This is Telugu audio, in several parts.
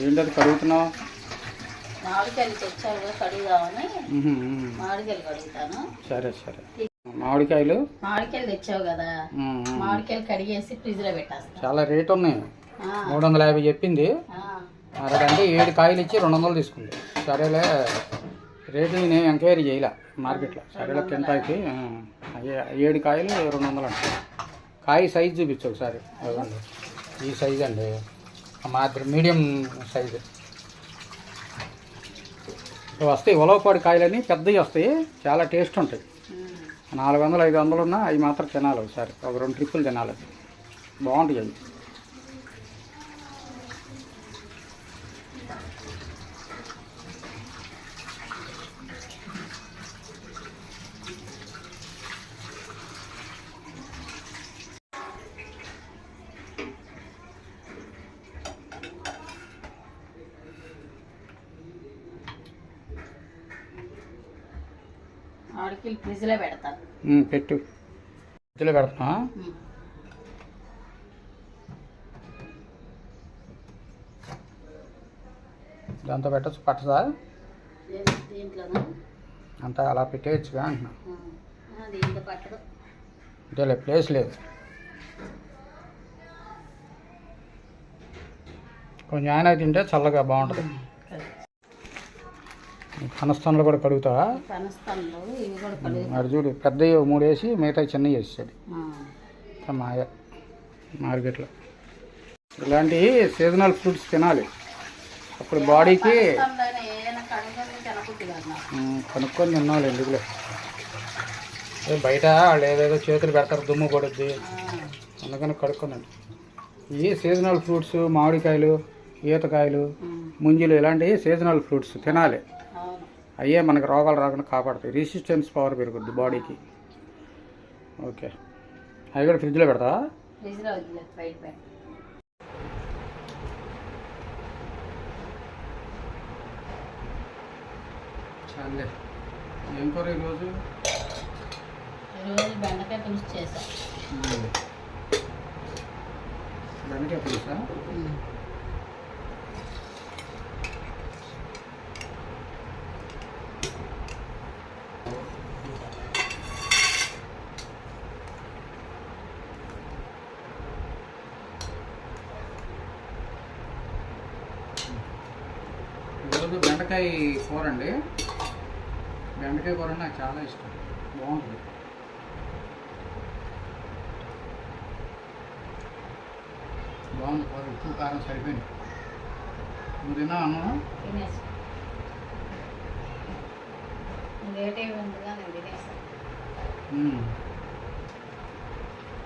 ఏంటది కడుగుతున్నావు? మామిడికాయలు తెచ్చావుగా కడుగుదామని. ఉహు, ఉహు. మామిడికాయలు కడుగుతాను. సరే సరే. మామిడికాయలు? మామిడికాయలు తెచ్చావు కదా. మామిడికాయలు కడిగేసి ఫ్రిడ్జ్లో చాలా రేట్ ఉన్నాయి. మూడు వందల యాభై చెప్పింది. అరగంటే ఏడు కాయలు ఇచ్చి రెండు వందలు తీసుకుంది. సరేలే. రేటు నేను ఎంక్వైరీ చేయలే మార్కెట్లో. సరేలే కింటాకి ఏడు కాయలు రెండు వందలు అంట. కాయ సైజ్ చూపించు ఒకసారి. ఈ సైజ్ అండి. మాదిరి మీడియం సైజు. వస్తాయి ఉలవపాడు కాయలని పెద్దవి వస్తాయి చాలా టేస్ట్ ఉంటాయి. నాలుగు వందలు ఐదు వందలు ఉన్నా అవి మాత్రం తినాలి ఒకసారి. ఒక రెండు ట్రిప్పులు తినాలి. బాగుంటాయి అవి మామిడికాయలు ఫ్రిడ్జ్లో పెడతాను ఉమ్, పెట్టు. ఇందులో పెడతా. దాంతో పెట్టచ్చు పట్టదా? అంతా అలా పెట్టేయచ్చుగా అంటున్నా. ఆ, ప్లేస్ లేదు. కొంచెం ఆయన తింటే చల్లగా బాగుంటుంది. కనస్థానంలో కూడా కడుగుతావా? మరి చూడు పెద్దవి మూడు వేసి మిగతా చిన్నవి వేసేది మాయ మార్కెట్లో. ఇలాంటి సీజనల్ ఫ్రూట్స్ తినాలి. అప్పుడు బాడీకి కొనుక్కొని తినాలి ఎందుకులే? బయట వాళ్ళు ఏదేదో చేతులు పెడతారు దుమ్ము పడుద్ది. అందుకని కడుక్కోనండి. ఈ సీజనల్ ఫ్రూట్స్ మామిడికాయలు ఈతకాయలు ముంజులు ఇలాంటివి సీజనల్ ఫ్రూట్స్ తినాలి. అయ్యే మనకు రోగాలు రాకుండా కాపాడతాయి. రెసిస్టెన్స్ పవర్ పెరుగుద్ది బాడీకి ఓకే అవి కూడా ఫ్రిడ్జ్లో పెడతా చాలే. ఏం కూర ఈరోజు? బెండకాయ పులుసు చేసా బెండకాయ పులుసా ఈరోజు బెండకాయ కూర అండి. బెండకాయ కూర నాకు చాలా ఇష్టం. బాగుంటుంది. బాగుంది. కూర ఉప్పు కారం సరిపోయింది. నువ్వు తిన్నా అన్నం.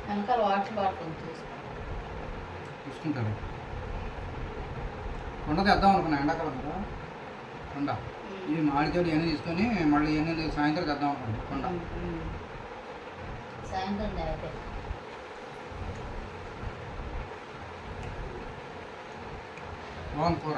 వెనకాల వాటర్ బాటిల్ చూసుకో తీసుకుంటాను. కొండ తెద్దాం అనుకున్నా ఎండాకాలం కదా. కొండ. ఈ మామిడికాయలు ఇవన్నీ తీసుకొని మళ్ళీ ఇవన్నీ సాయంత్రం తెద్దాం అనుకున్నా కొండ. సాయంత్రం బాగుంది కూర.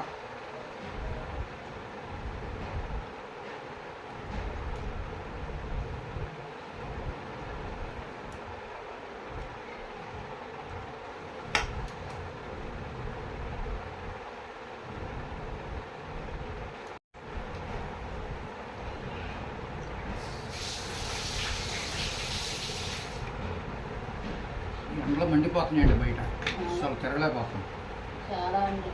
ఎండలో మండిపోతున్నాయండి బయట. అసలు తిరగలేకపోతున్నాం చాలా ఉంది.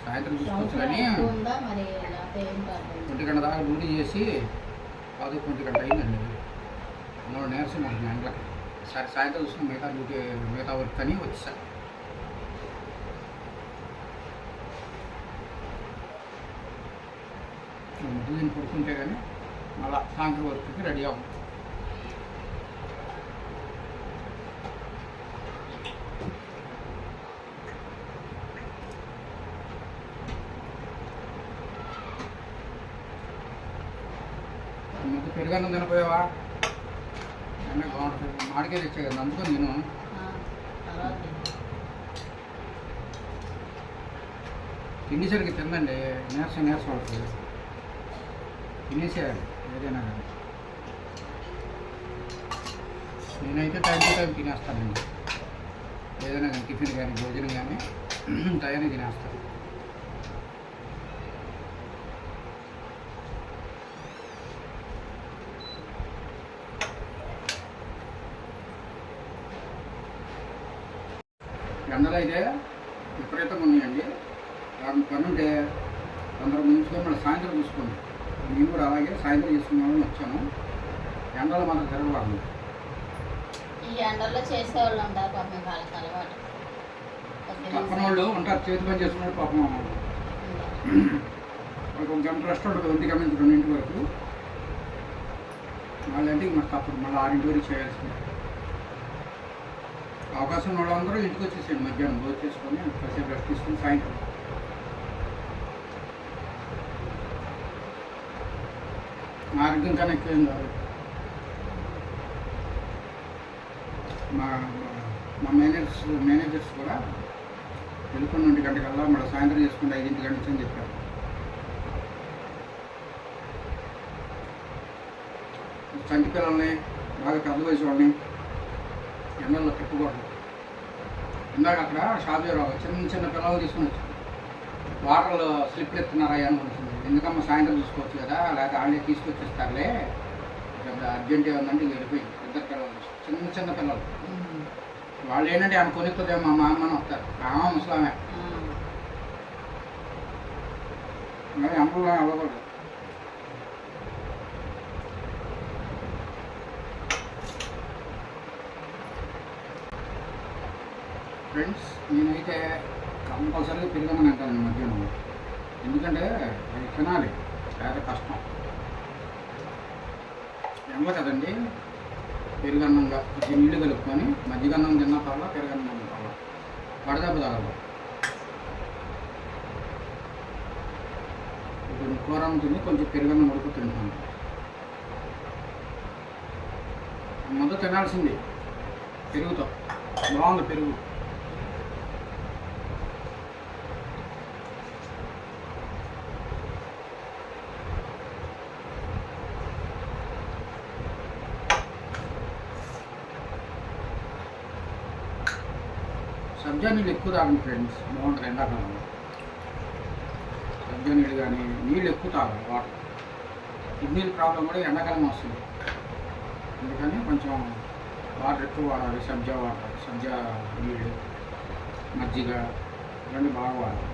సాయంత్రం చూసుకోవచ్చు సంవత్సరం కానీ ఎక్కువ ఉందా? మరి లేకపోతే ఏం కాదు. ఒంటి గంట దాకా డ్యూటీ చేసి పది ఒంటి గంట అయిందండి మూడు నేర్సం ఒక గంటలకి సరే సాయంత్రం చూసుకుని మిగతా డ్యూటీ మిగతా వర్క్ అని వచ్చేసా. ముద్దు దీన్ని పడుకుంటే కానీ మళ్ళా సాయంత్రం వర్క్కి రెడీ అవ్వం ముద్దు పెరుగన్నం తినపోయావా అన్నీ తెచ్చా కదా అందుకని నేను. తినేసరికి తిందండి నీరసం నీరసం అవుతుంది. తినేసేయాలి ఏదైనా కానీ. నేనైతే టైం టు టైం తినేస్తానండి. ఏదైనా కానీ టిఫిన్ కానీ భోజనం కానీ టైం తినేస్తాను ఎండలు అయితే విపరీతంగా ఉన్నాయండి. వారం పని ఉంటే తొందరగా ముంచుకొని మళ్ళీ సాయంత్రం చూసుకోండి. నేను కూడా అలాగే సాయంత్రం చేసుకున్నామని వచ్చాను ఎండలు మనకు తిరగలేదు ఈ ఎండల్లో చేసేవాళ్ళు ఉంటారు పాపం వాళ్ళకి అలవాటు. పక్కన వాళ్ళు ఉంటారు చేతి పని చేసుకున్నాడు పాపం. వాళ్ళకి ఒక గంట రెస్ట్ ఉంటుంది ఒంటి గంట నుంచి రెండింటి వరకు. వాళ్ళంటే మనకు తప్పదు మళ్ళీ ఆరింటి వరకు చేయాల్సింది. అవకాశం ఉన్న వాళ్ళందరూ ఇంటికి వచ్చేసేయండి మధ్యాహ్నం భోజనం చేసుకొని కాసేపు రెస్ట్ తీసుకొని సాయంత్రం. ఆరోగ్యం కన్నా ఎక్కువ ఏం కాదు. మా మా మేనేజర్స్ మేనేజర్స్ కూడా వెళ్ళుకుని ఒంటి గంటకల్లా మళ్ళీ సాయంత్రం చేసుకుంటే ఐదింటి గంట నుంచి అని చెప్పారు. చంటి పిల్లల్ని బాగా పెద్ద వయసు వాళ్ళని ఎండల్లో తిప్పకూడదు ఇందాక అక్కడ షాబీరావు చిన్న చిన్న పిల్లలు తీసుకుని వచ్చారు. వాటర్లో స్లిప్లు ఎత్తున్నారా అని అనుకుంటుంది ఎందుకమ్మా సాయంత్రం చూసుకోవచ్చు కదా? లేకపోతే వాళ్ళే తీసుకొచ్చేస్తారులే. పెద్ద అర్జెంట్ ఏముందంటే వెళ్ళిపోయి ఇద్దరు పిల్లలు. చిన్న చిన్న పిల్లలు. వాళ్ళు ఏంటంటే ఆమె కొనుక్కుందేమో మా అమ్మని వస్తారు. ఆమె ముసలామే. మరి అమ్మలో అవ్వకూడదు ఫ్రెండ్స్ నేనైతే కంపల్సరీగా పెరిగామని అంటాను మధ్యాహ్నం. ఎందుకంటే అది తినాలి. చాలా కష్టం. ఎండ కదండి. పెరుగన్నంగా ఇది నీళ్ళు కలుపుకొని మజ్జిగన్నం తిన్న పర్లా పెరుగన్నం తిన్న పర్లా వడదెబ్బ తగలదు ఇప్పుడు కూర తిని కొంచెం పెరుగన్నం ఉడుకు తింటాను ముందు తినాల్సింది. పెరుగుతాం. బాగుంది పెరుగు. రంజాన్ నీళ్ళు ఎక్కువ తాగండి ఫ్రెండ్స్ బాగుంటుంది ఎండాకాలంలో రంజాన్ నీళ్ళు కానీ నీళ్ళు ఎక్కువ తాగండి వాటర్. కిడ్నీల ప్రాబ్లం కూడా ఎండాకాలం వస్తుంది. అందుకని కొంచెం వాటర్ ఎక్కువ వాడాలి సబ్జా వాటర్ సబ్జా నీళ్ళు మజ్జిగ ఇవన్నీ బాగా వాడాలి.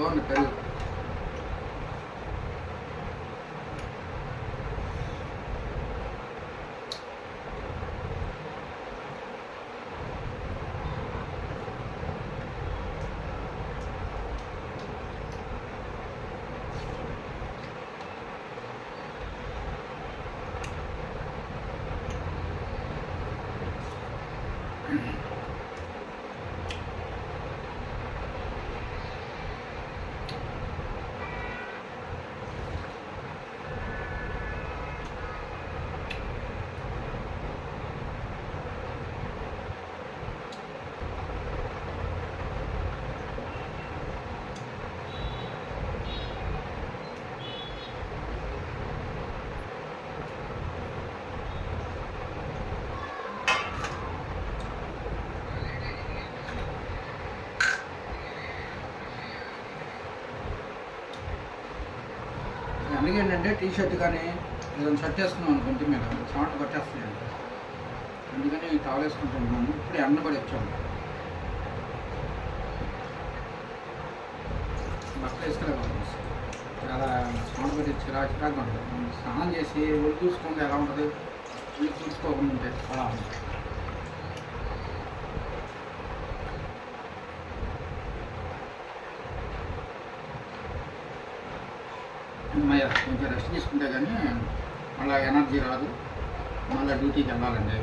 బాగుంది పెరుగు ఏంటంటే టీ షర్ట్ కానీ ఏదైనా షర్ట్ వేసుకున్నాం అనుకుంటే మీద చెమట పట్టేస్తున్నాయి అందుకని టవల్ వేసుకుంటున్నాను ఇప్పుడు ఎండబడి వచ్చాము బట్టలు వేసుకోలేదు చాలా చెమట పట్టి చిరా చిరాకు ఉంటుంది మనం స్నానం చేసి ఒళ్ళు చూసుకుంటే ఎలా ఉంటుంది. ఒళ్ళు చూసుకోకుండా ఉంటే అలా ఉంటుంది అమ్మయ్య కొంచెం రెస్ట్ తీసుకుంటే కానీ మళ్ళీ ఎనర్జీ రాదు. మళ్ళీ డ్యూటీకి వెళ్ళాలండి.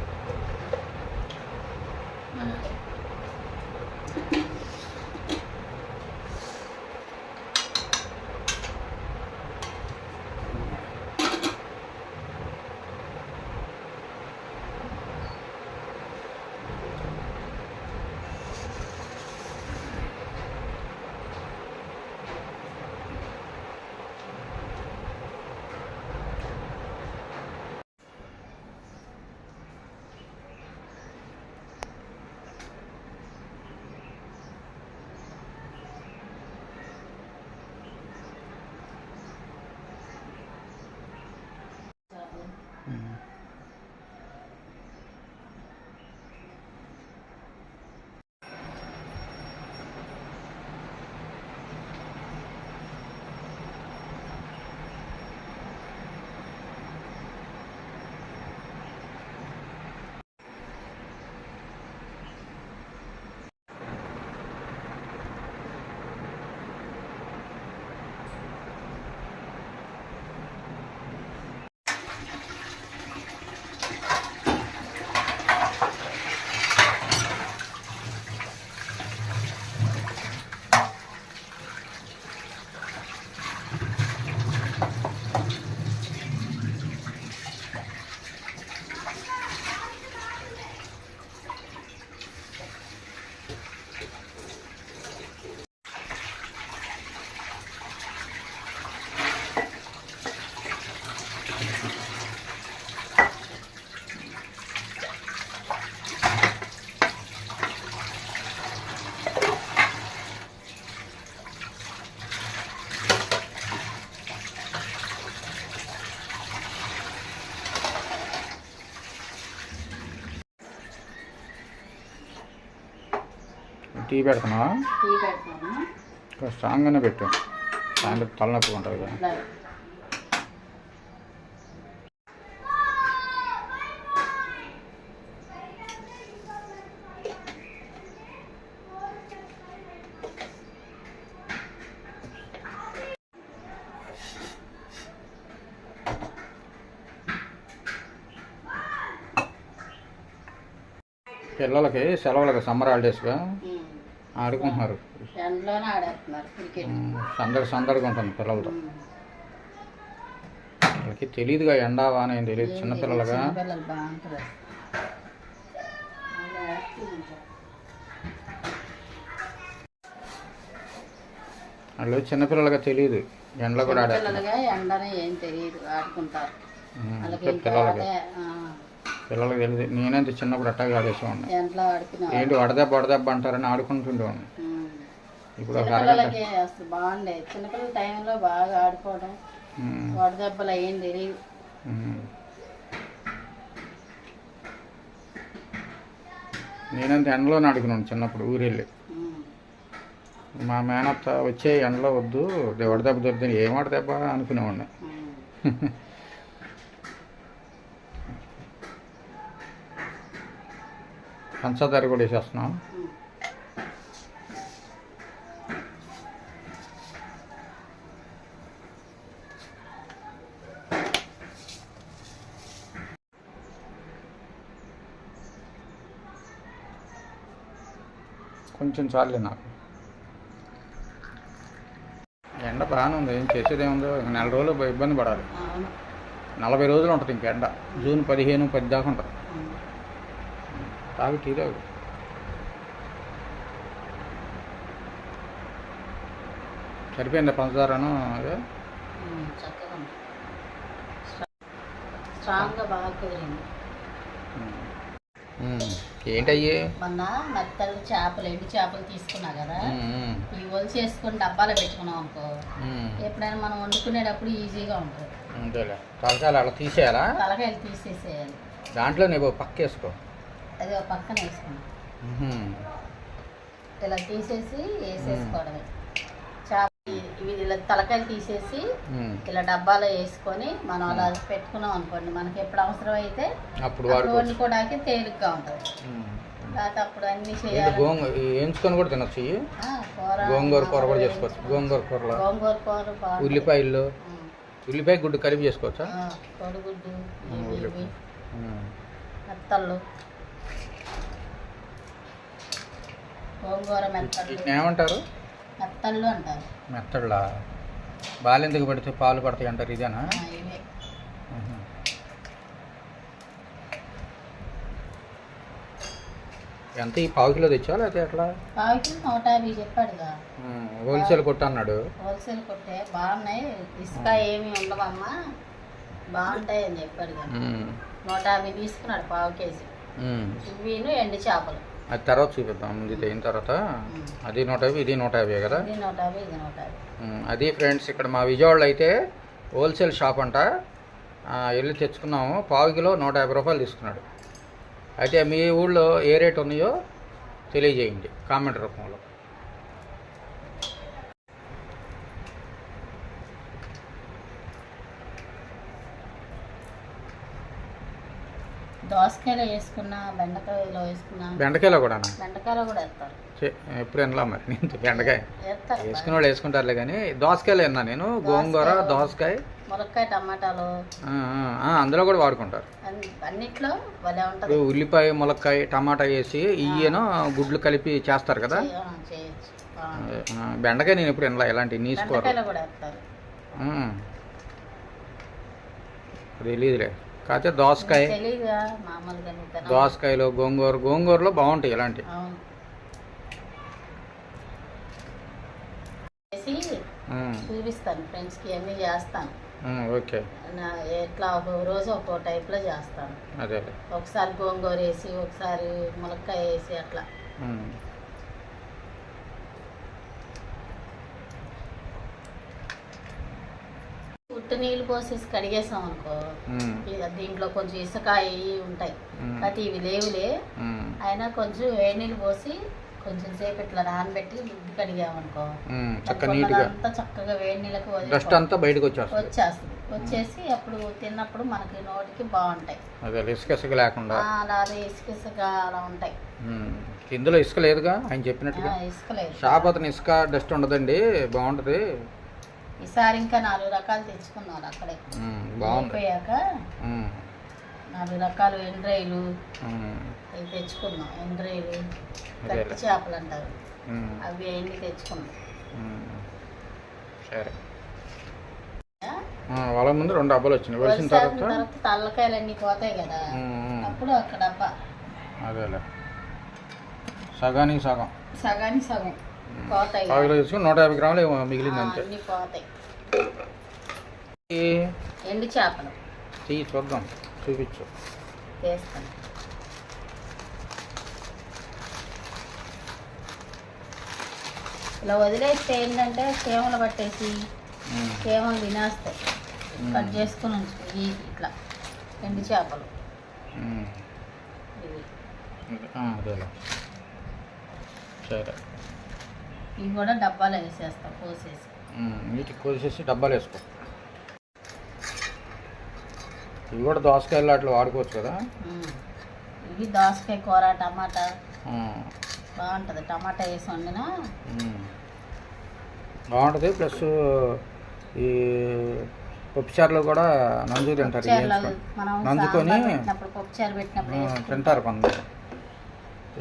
టీ పెడుతున్నావా టీ కొంచెం స్ట్రాంగ్గానే పెట్టు. సాయంత్రం తలనొప్పి ఉంటుంది కదా. పిల్లలకి సెలవులకి సమ్మర్ హాలిడేస్గా. ఆడుకుంటున్నారు. ఎండలోనే ఆడేస్తున్నారు క్రికెట్. ఉమ్, సందడి సందడిగా ఉంటుంది పిల్లలతో. వాళ్ళకి తెలియదుగా ఎండా వాన ఏం తెలియదు చిన్నపిల్లలుగా. వాళ్ళు చిన్నపిల్లలుగా తెలియదు ఎండలో కూడా ఆడే చిన్నపిల్లలుగా ఎండనే ఏం తెలియదు ఆడుకుంటారు. ఇంకా పిల్లలకి తెలియదు. నేనంతే చిన్నప్పుడు అట్టాగా ఆడేసేవాడిని. ఎండలో ఏంటి వడదెబ్బ వడదెబ్బ అంటారని ఆడుకుంటుండేవాడిని. ఇప్పుడు ఒక అరగంట చిన్నపిల్లలకి అసలు బాగుండేది చిన్నపిల్లల టైంలో బాగా ఆడుకోవడం. ఉమ్, వడదెబ్బలు ఏం తెలియదు ఉమ్. నేనంత ఎండలోనే ఆడుకున్నాను చిన్నప్పుడు ఊరెళ్ళి. మా మేనత్త వచ్చే ఎండలో వద్దు వడదెబ్బ దొరికింది ఏం వడదెబ్బ అనుకునేవాడిని. పంచదార కూడా వేసేస్తున్నాం. కొంచెం చాలే నాకు. ఎండ బాగానే ఉంది. ఏం చేసేది ఏముందో ఇంక నెల రోజులు ఇబ్బంది పడాలి. నలభై రోజులు ఉంటుంది ఇంక ఎండ. జూన్ పదిహేను పది దాకా ఉంటుంది. తాగు టీ తాగు సరిపోయిందా పంచదారను చక్కగా. స్ట్రాంగ్గా బాగా కుదిరింది. ఏంటయ్యి? మొన్న మెత్తలు చేపలు ఎండు చేపలు తీసుకున్నా కదా ఈ ఒలిసి వేసుకొని డబ్బాలో పెట్టుకున్నాం అనుకో ఎప్పుడైనా మనం వండుకునేటప్పుడు ఈజీగా ఉంటుంది. అంతేలే. తలకాయలు అలా తీసేయాలా? తలకాయలు తీసేసేయాలి. దాంట్లో నీవు పక్క వేసుకో అది ఒక పక్కన వేసుకున్నాం. ఇలా తీసేసి వేసేసుకోవడమే. చేప ఇవి ఇలా తలకాయలు తీసేసి. ఇలా డబ్బాలో వేసుకొని మనం అలా పెట్టుకున్నాం అనుకోండి మనకి ఎప్పుడు అవసరం అయితే అప్పుడు వండుకోవడానికి తేలిగ్గా ఉంటుంది. అప్పుడు అన్ని చేయాలి. గోంగూర? వేయించుకొని కూడా తినొచ్చు కూర గోంగూర కూర కూడా చేసుకోవచ్చు. గోంగూర కూరలో? గోంగూర కూర. ఉల్లిపాయలు. ఉల్లిపాయ గుడ్డు కలిపి చేసుకోవచ్చా? కోడిగుడ్డు. మెత్తళ్ళు గోంగూర మెత్తళ్ళు. ఏమంటారు? మెత్తళ్ళు అంటారు. మెత్తళ్ళ? బాలెందుకు పెడితే పాలు పడతాయి అంటారు ఇదేనా? ఇవే. ఎంత ఈ పావు కిలో తెచ్చా లేకపోతే ఎట్లా? పావుకి నూట యాభై చెప్పాడుగా. హోల్సేల్ కొట్టు అన్నాడు. హోల్సేల్ కొట్టే బాగున్నాయి. ఇసుక ఏమి ఉండవమ్మా. బాగుంటాయి అని చెప్పాడుగా. ఉమ్, నూట యాభై తీసుకున్నాడు పావు కేజీ. ఇవిను ఎండు చేపలు. అది తర్వాత చూపిద్దాం. ముందు ఇది అయిన తర్వాత అది నూట యాభై ఇది నూట యాభై కదా? అది ఫ్రెండ్స్ ఇక్కడ మా విజయవాడలో అయితే హోల్సేల్ షాప్ అంట. వెళ్ళి తెచ్చుకున్నాము. పావు కిలో నూట యాభై రూపాయలు తీసుకున్నాడు. అయితే మీ ఊళ్ళో ఏ రేట్ ఉన్నాయో తెలియజేయండి కామెంట్ రూపంలో. దోసకాయలో వేసుకున్నా బెండకాయలో వేసుకున్నా. బెండకాయలో కూడా బెండకాయలో కూడా వేస్తారు. ఎప్పుడు వినలా మరి నేను బెండకాయ? వేసుకున్న వాళ్ళు వేసుకుంటారులే కానీ దోసకాయలు విన్నా నేను. గోంగూర దోసకాయ. ములక్కాయ టమాటాలు. అందులో కూడా వాడుకుంటారు. అన్ని- అన్నిట్లో భలే ఇప్పుడు ఉంటుంది ఉల్లిపాయ ములక్కాయ టమాటా వేసి ఇయ్యను గుడ్లు కలిపి చేస్తారు కదా? బెండకాయ నేను ఎప్పుడు వినలా ఇలాంటి నీసుకోరు బెండకాయలో కూడా వేస్తారు. తెలియదులే. కాకపోతే దోసకాయ. దోసకాయలు గోంగూర గోంగూరలో బాగుంటాయి ఇలాంటివి. చూపిస్తాను ఫ్రెండ్స్కి అన్నీ చేస్తాను. ఓకే. ఎట్లా రోజు ఒక్కో టైప్లో చేస్తాను. ఒకసారి గోంగూర వేసి ఒకసారి ములక్కాయ వేసి అట్లా. నీళ్ళు పోసేసి కడిగేసాం అనుకో దీంట్లో కొంచెం ఇసుక అవి ఉంటాయి. అది ఇవి లేవులే. అయినా కొంచెం వేడి నీళ్ళు పోసి కొంచెం సేపు ఇట్లా నానబెట్టి రుద్ది కడిగామనుకో అంతా చక్కగా వేడి నీళ్ళకి డస్ట్ అంతా బయటకు వచ్చేస్తుంది. వచ్చేస్తుంది. వచ్చేసి అప్పుడు తిన్నప్పుడు మనకి నోటికి బాగుంటాయి. అదే ఇసుక ఇసుక లేకుండా. ఆ, అలా అదే ఇసుక ఇసుక అలా ఉంటాయి. ఇందులో ఇసుక లేదుగా? ఆయన చెప్పినట్టుగా. ఇసుక లేదు. షాప్ అతను ఇసుక డస్ట్ ఉండదండి. బాగుంటుంది. ఈసారి ఇంకా నాలుగు రకాలు తెచ్చుకున్నారు అక్కడే. అయిపోయాక నాలుగు రకాలు ఎండ్రాయిలు అవి తెచ్చుకున్నాం. ఎండ్రాయిలు అదేలే. గట్టి చేపలు అంటారు. అవి అన్ని తెచ్చుకున్నాం. సరే. వాళ్ళ ముందు రెండు డబ్బాలు వచ్చినాయి. వచ్చిన వలసాగిన తర్వాత? తల్లకాయలు అన్నీ పోతాయి కదా. అప్పుడు ఒక డబ్బా. అదేలే. సగానికి సగం. సగానికి సగం. పోతాయి. పావు కిలో తీసుకుని నూట యాభై గ్రాములు ఏమో మిగిలింది అంతే. ఎండు చేపలు. చెయ్యి చూద్దాం. చూపించు. వేస్తాను ఇలా వదిలేస్తే ఏంటంటే చీమలు పట్టేసి చీమలు తినేస్తాయి. కట్ చేసుకుని ఉంచుకో ఇట్లా ఎండు చేపలు. సరే. ఇవి కూడా డబ్బాలో వేసేస్తాం పోసేసి ఉమ్, వీటికి కోసేసి డబ్బాలు వేసుకో. ఇవి కూడా దోసకాయలు అట్లా వాడుకోవచ్చు కదా. ఇవి దోసకాయ కూర టమాటా. బాగుంటుంది. టమాటా వేసి వండినా. బాగుంటుంది. ప్లస్ ఈ పప్పుచారులో కూడా నంజు తింటారు నంజుకొని. తింటారు కొందరు.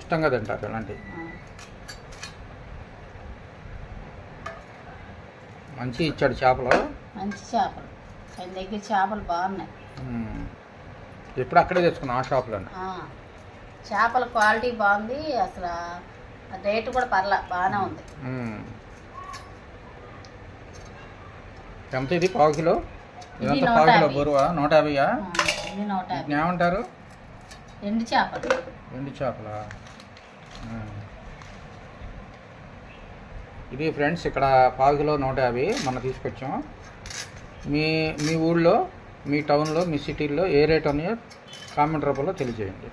ఇష్టంగా తింటారు ఇలాంటివి ఆ. మంచి ఇచ్చాడు చేపలు. మంచి చేపలు. ఆయన దగ్గర చేపలు బాగున్నాయి. ఎప్పుడు అక్కడే తెచ్చుకున్నాం ఆ షాప్లోనే ఆ. చేపల క్వాలిటీ బాగుంది అసలు రేటు కూడా పర్లా బాగానే ఉంది. ఎంత ఇది పావు కిలో? ఇదంతా పావు కిలో. బరువా? నూట యాభైయా? ఏమంటారు ఎండు చేపలు. ఎండు చేపల? ఇది ఫ్రెండ్స్ ఇక్కడ పావు కిలో నూట యాభై మనం తీసుకొచ్చాం. మీ మీ ఊళ్ళో మీ టౌన్లో మీ సిటీల్లో ఏ రేట్ ఉన్నాయో కామెంట్ రూపంలో తెలియజేయండి.